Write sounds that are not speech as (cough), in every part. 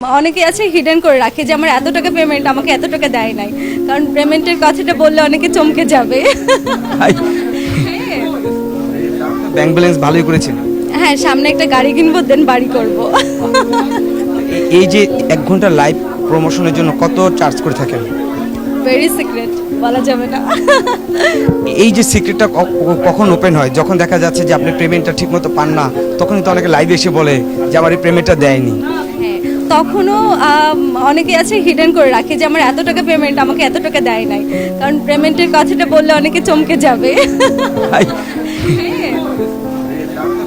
অনেকে আছে হিডেন করে রাখে যে আমার এত টাকা পেমেন্ট আমাকে এত টাকা দেয় নাই। কারণ পেমেন্টের কথাটা বললে অনেকে চমকে যাবে। ব্যাংক ব্যালেন্স ভালোই করেছেন। হ্যাঁ সামনে একটা গাড়ি কিনবো দেন বাড়ি করব। এই যে এক ঘণ্টা লাইভ প্রমোশনের জন্য কত চার্জ করে থাকেন? ভেরি সিক্রেট বলা যাবে না। এই যে সিক্রেটটা কখন ওপেন হয়? যখন দেখা যাচ্ছে যে আপনি পেমেন্টটা ঠিকমতো পান না তখনই তো অনেকে লাইভে এসে বলে যে আমার এই পেমেন্টটা দেয়নি। তখনও অনেকে আছে হিডেন করে রাখে যে আমার এত টাকা পেমেন্ট আমাকে এত টাকা দেয় নাই। কারণ পেমেন্টের কথাটা বললে অনেকে চমকে যাবে।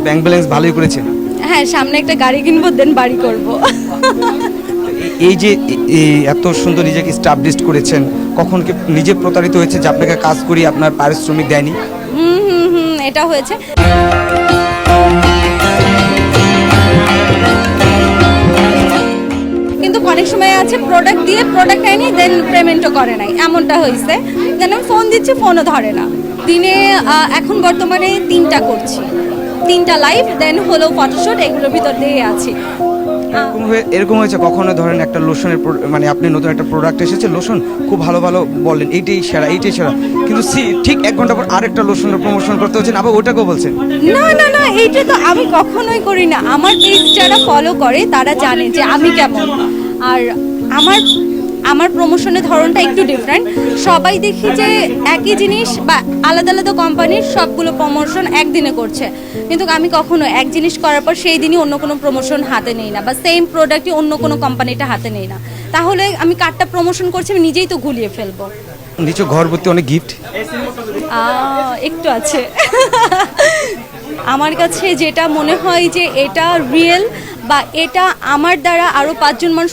ব্যাংক ব্যালেন্স (laughs) ভালোই করেছেন হ্যাঁ সামনে একটা গাড়ি কিনবো দেন বাড়ি করব। এই যে এত সুন্দর নিজেকে স্টাবলিশ করেছেন কখন কি নিজে প্রতারিত হয়েছে যে আপনাকে কাজ করি আপনার পারিশ্রমিক দেয়নি? হুম হুম হুম এটা হয়েছে। কিন্তু অনেক সময় আছে প্রোডাক্ট দিয়ে প্রোডাক্ট আইনি দেন পেমেন্টও করে নাই। এমনটা হয়েছে দেন আমি ফোন দিচ্ছি ফোনও ধরে না। দিনে এখন বর্তমানে তিনটা করছি। তিনটা লাইভ দেন হলো ফটোশুট এগুলোর ভিতর দিয়ে আছি। এরকম হয়েছে কখনো ধরেন একটা লোশনের মানে আপনি নতুন একটা প্রোডাক্ট এসেছে লোশন খুব ভালো ভালো বলেন এইটাই সেরা এইটাই সেরা। কিন্তু ঠিক এক ঘণ্টা পর আরেকটা লোশনের প্রমোশন করতে হচ্ছেন আবার ওটাকেও বলছেন না না না এইটা তো আমি কখনোই করি না। আমার পেজ যারা ফলো করে তারা জানে যে আমি কেমন। আর আমার আমার প্রমোশনের ধরনটা একটু ডিফারেন্ট সবাই দেখি যে একই জিনিস বা আলাদা আলাদা কোম্পানির সবগুলো প্রমোশন একদিনে করছে। কিন্তু আমি কখনো এক জিনিস করার পর সেই দিনই অন্য কোনো প্রমোশন হাতে নেই না বা সেম প্রোডাক্টই অন্য কোনো কোম্পানিটা হাতে নেই না। তাহলে আমি কার্ডটা প্রমোশন করছি আমি নিজেই তো গুলিয়ে ফেলব। নিচে ঘর ভর্তি অনেক গিফট একটু আছে। আমার কাছে যেটা মনে হয় যে এটা রিয়েল বা এটা আমার দ্বারা আরও পাঁচজন মানুষ